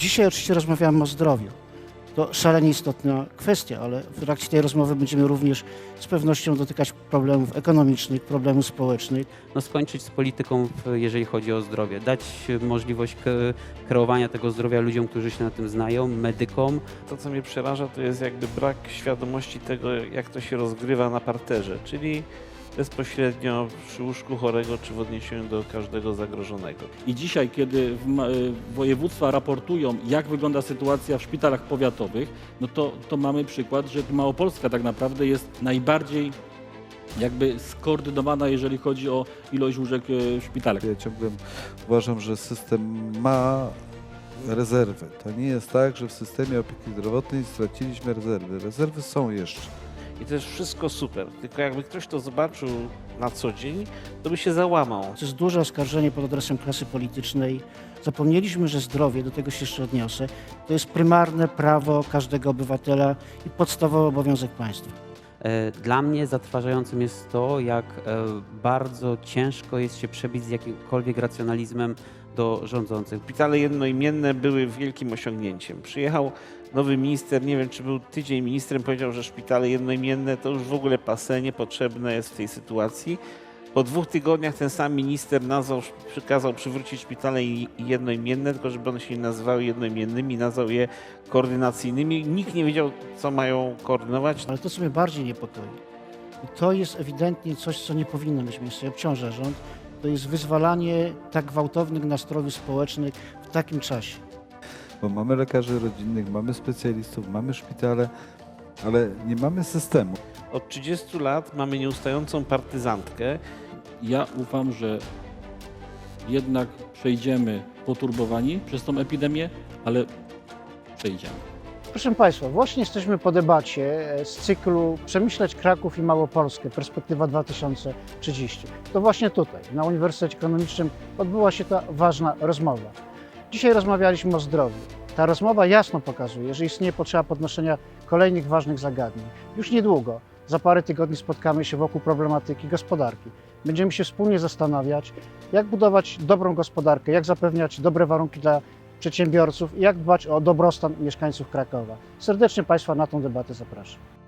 Dzisiaj oczywiście rozmawiamy o zdrowiu. To szalenie istotna kwestia, ale w trakcie tej rozmowy będziemy również z pewnością dotykać problemów ekonomicznych, problemów społecznych. no, skończyć z polityką, jeżeli chodzi o zdrowie. Dać e, możliwość kreowania tego zdrowia ludziom, którzy się na tym znają, medykom. To, co mnie przeraża, to jest jakby brak świadomości tego, jak to się rozgrywa na parterze, czyli bezpośrednio przy łóżku chorego czy w odniesieniu do każdego zagrożonego. I dzisiaj, kiedy w y, województwa raportują, jak wygląda sytuacja w szpitalach powiatowych, no to, to mamy przykład, że Małopolska tak naprawdę jest najbardziej jakby skoordynowana, jeżeli chodzi o ilość łóżek y, w szpitalach. Ja ciągle uważam, że system ma rezerwy. To nie jest tak, że w systemie opieki zdrowotnej straciliśmy rezerwy. Rezerwy są jeszcze. I to jest wszystko super, tylko jakby ktoś to zobaczył na co dzień, to by się załamał. To jest duże oskarżenie pod adresem klasy politycznej. Zapomnieliśmy, że zdrowie, do tego się jeszcze odniosę, to jest prymarne prawo każdego obywatela i podstawowy obowiązek państwa. E, Dla mnie zatrważającym jest to, jak e, bardzo ciężko jest się przebić z jakimkolwiek racjonalizmem do rządzących. Szpitale jednoimienne były wielkim osiągnięciem. Przyjechał nowy minister, nie wiem czy był tydzień ministrem, powiedział, że szpitale jednoimienne to już w ogóle pase, niepotrzebne jest w tej sytuacji. Po dwóch tygodniach ten sam minister nazwał, przykazał przywrócić szpitale i- jednoimienne, tylko żeby one się nie nazywały jednoimiennymi, nazwał je koordynacyjnymi. Nikt nie wiedział, co mają koordynować. Ale to, co mnie bardziej niepokoi, i to jest ewidentnie coś, co nie powinno być miejsce, obciąża rząd, to jest wyzwalanie tak gwałtownych nastrojów społecznych w takim czasie. Bo mamy lekarzy rodzinnych, mamy specjalistów, mamy szpitale, ale nie mamy systemu. Od 30 lat mamy nieustającą partyzantkę, Ja ufam, że jednak przejdziemy poturbowani przez tą epidemię, ale przejdziemy. Proszę Państwa, właśnie jesteśmy po debacie e, z cyklu Przemyśleć Kraków i Małopolskę, perspektywa 2030. To właśnie tutaj, na Uniwersytecie Ekonomicznym, odbyła się ta ważna rozmowa. Dzisiaj rozmawialiśmy o zdrowiu. Ta rozmowa jasno pokazuje, że istnieje potrzeba podnoszenia kolejnych ważnych zagadnień. Już niedługo, za parę tygodni spotkamy się wokół problematyki gospodarki. Będziemy się wspólnie zastanawiać, jak budować dobrą gospodarkę, jak zapewniać dobre warunki dla przedsiębiorców i jak dbać o dobrostan mieszkańców Krakowa. Serdecznie Państwa na tą debatę zapraszam.